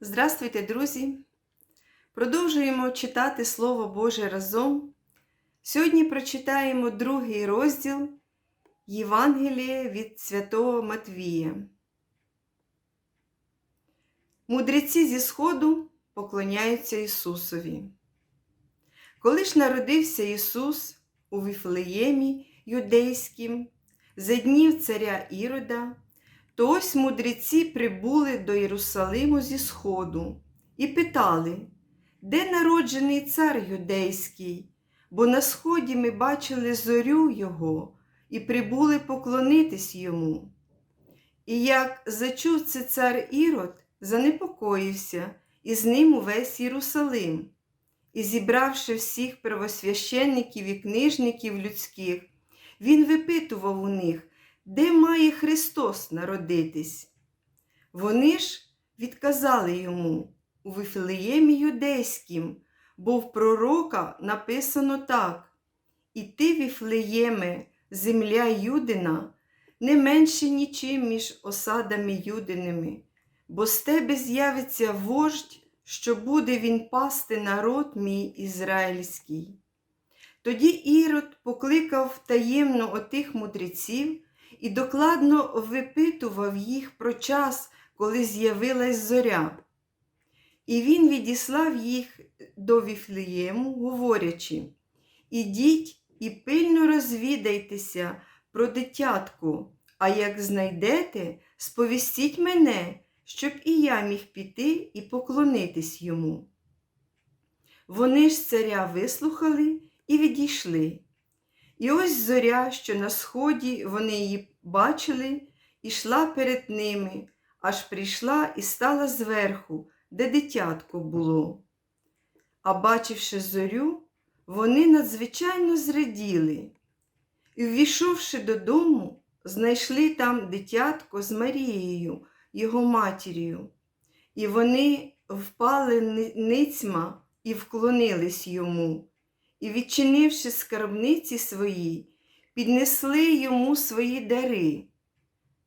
Здравствуйте, друзі! Продовжуємо читати Слово Боже разом. Сьогодні прочитаємо другий розділ Євангелія від Святого Матвія. Мудреці зі Сходу поклоняються Ісусові. Коли ж народився Ісус у Віфлеємі юдейським, за днів царя Ірода, то ось мудреці прибули до Єрусалиму зі Сходу і питали, де народжений цар юдейський, бо на сході ми бачили зорю Його і прибули поклонитись йому. І як зачув це цар Ірод, занепокоївся, і з ним увесь Єрусалим, і, зібравши всіх первосвященників і книжників людських, він випитував у них, де має Христос народитись. Вони ж відказали йому у Вифлеємі юдейським, бо в пророка написано так: І ти, Віфлеєме, земля Юдина, не менше нічим між осадами юдиними, бо з тебе з'явиться вождь, що буде він пасти народ мій ізраїльський. Тоді Ірод покликав таємно отих мудреців і докладно випитував їх про час, коли з'явилась зоря. І він відіслав їх до Віфлеєму, говорячи: Ідіть і пильно розвідайтеся про дитятку, а як знайдете, сповістіть мене, щоб і я міг піти і поклонитись йому. Вони ж царя вислухали і відійшли. І ось зоря, що на сході вони її бачили, ішла перед ними, аж прийшла і стала зверху, де дитятко було. А бачивши зорю, вони надзвичайно зраділи. І, ввійшовши додому, знайшли там дитятко з Марією, його матір'ю, і вони впали ницьма і вклонились йому і, відчинивши скарбниці свої, піднесли йому свої дари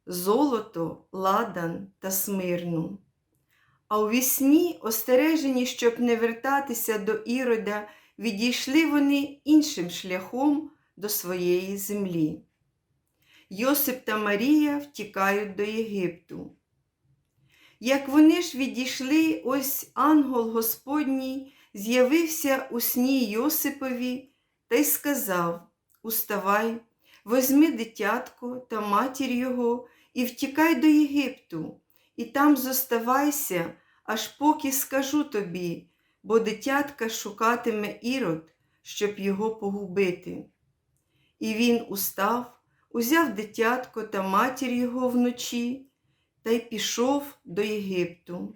золото, ладан та смирну. А у вісні, остережені, щоб не вертатися до Ірода, відійшли вони іншим шляхом до своєї землі. Йосип та Марія втікають до Єгипту. Як вони ж відійшли, ось ангел Господній з'явився у сні Йосипові та й сказав Уставай, возьми дитятко та матір його і втікай до Єгипту, і там зоставайся, аж поки скажу тобі, бо дитятка шукатиме ірод, щоб його погубити. І він устав, узяв дитятко та матір його вночі та й пішов до Єгипту.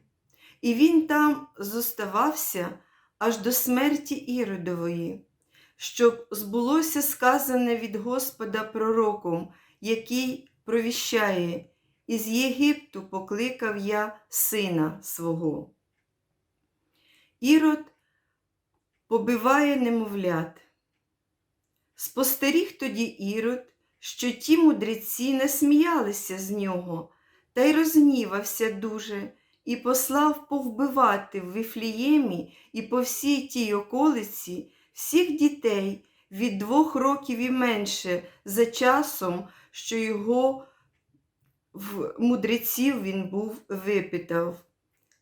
І він там зоставався аж до смерті Іродової, щоб збулося сказане від Господа пророком, який провіщає, із Єгипту покликав я сина свого. Ірод побиває немовлят. Спостеріг тоді Ірод, що ті мудреці не сміялися з нього, та й розгнівався дуже і послав повбивати в Вифліємі і по всій тій околиці всіх дітей від двох років і менше за часом, що його в мудреців він був випитав.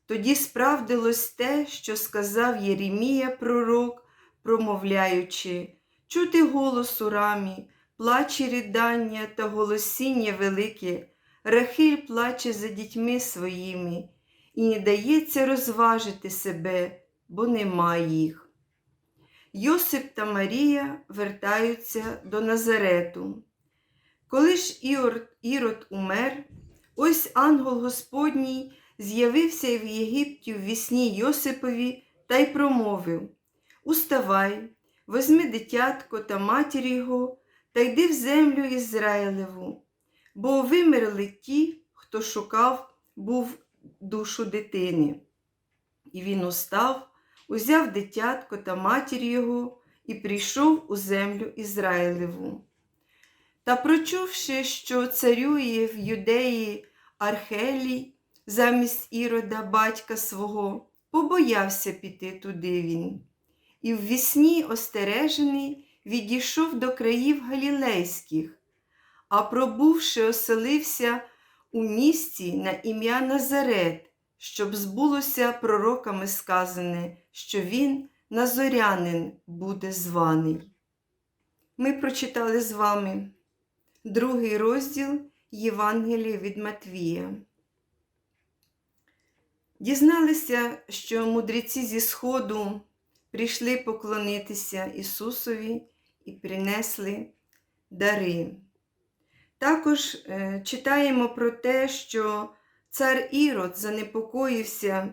Тоді справдилось те, що сказав Єремія пророк, промовляючи, чути голос у рамі, плаче ридання та голосіння велике, Рахиль плаче за дітьми своїми і не дається розважити себе, бо нема їх. Йосип та Марія вертаються до Назарету. Коли ж Ірод, умер, ось ангел Господній з'явився в Єгипті в вісні Йосипові та й промовив Уставай, возьми дитятко та матір його та йди в землю Ізраїлеву, бо вимерли ті, хто шукав, був душу дитини. І він устав, узяв дитятко та матір його і прийшов у землю Ізраїлеву. Та прочувши, що царює в юдеї Архелій, замість ірода батька свого, побоявся піти туди він. І в вісні остережений відійшов до країв галілейських, а пробувши, оселився у місті на ім'я Назарет, щоб збулося пророками сказане, що він, назорянин, буде званий. Ми прочитали з вами другий розділ Євангелія від Матвія. Дізналися, що мудреці зі Сходу прийшли поклонитися Ісусові і принесли дари. Також е, читаємо про те, що цар Ірод занепокоївся,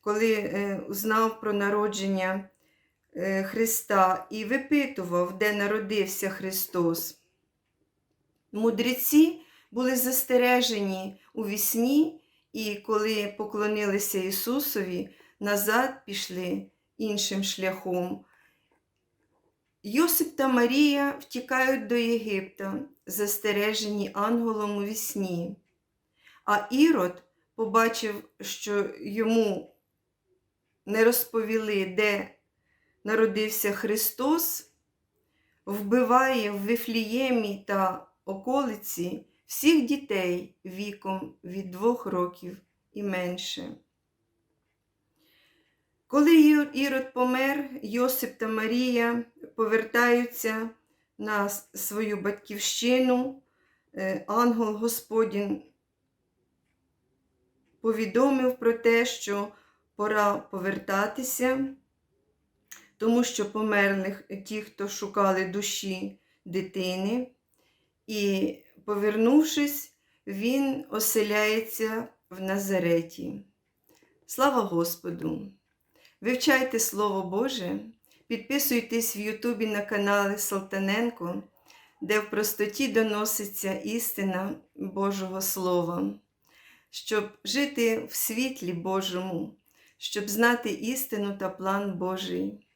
коли е, узнав про народження е, Христа і випитував, де народився Христос. Мудреці були застережені у вісні, і коли поклонилися Ісусові, назад пішли іншим шляхом. Йосип та Марія втікають до Єгипта, застережені ангелом у вісні. А Ірод побачив, що йому не розповіли, де народився Христос, вбиває в Вифліємі та околиці всіх дітей віком від двох років і менше. Коли Ірод помер, Йосип та Марія повертаються на свою батьківщину, Е, ангел Господін повідомив про те, що пора повертатися, тому що померлих ті, хто шукали душі дитини, і, повернувшись, він оселяється в Назареті. Слава Господу! Вивчайте Слово Боже, підписуйтесь в Ютубі на канали Салтаненко, де в простоті доноситься істина Божого Слова, щоб жити в світлі Божому, щоб знати істину та план Божий.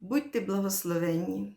Будьте благословенні!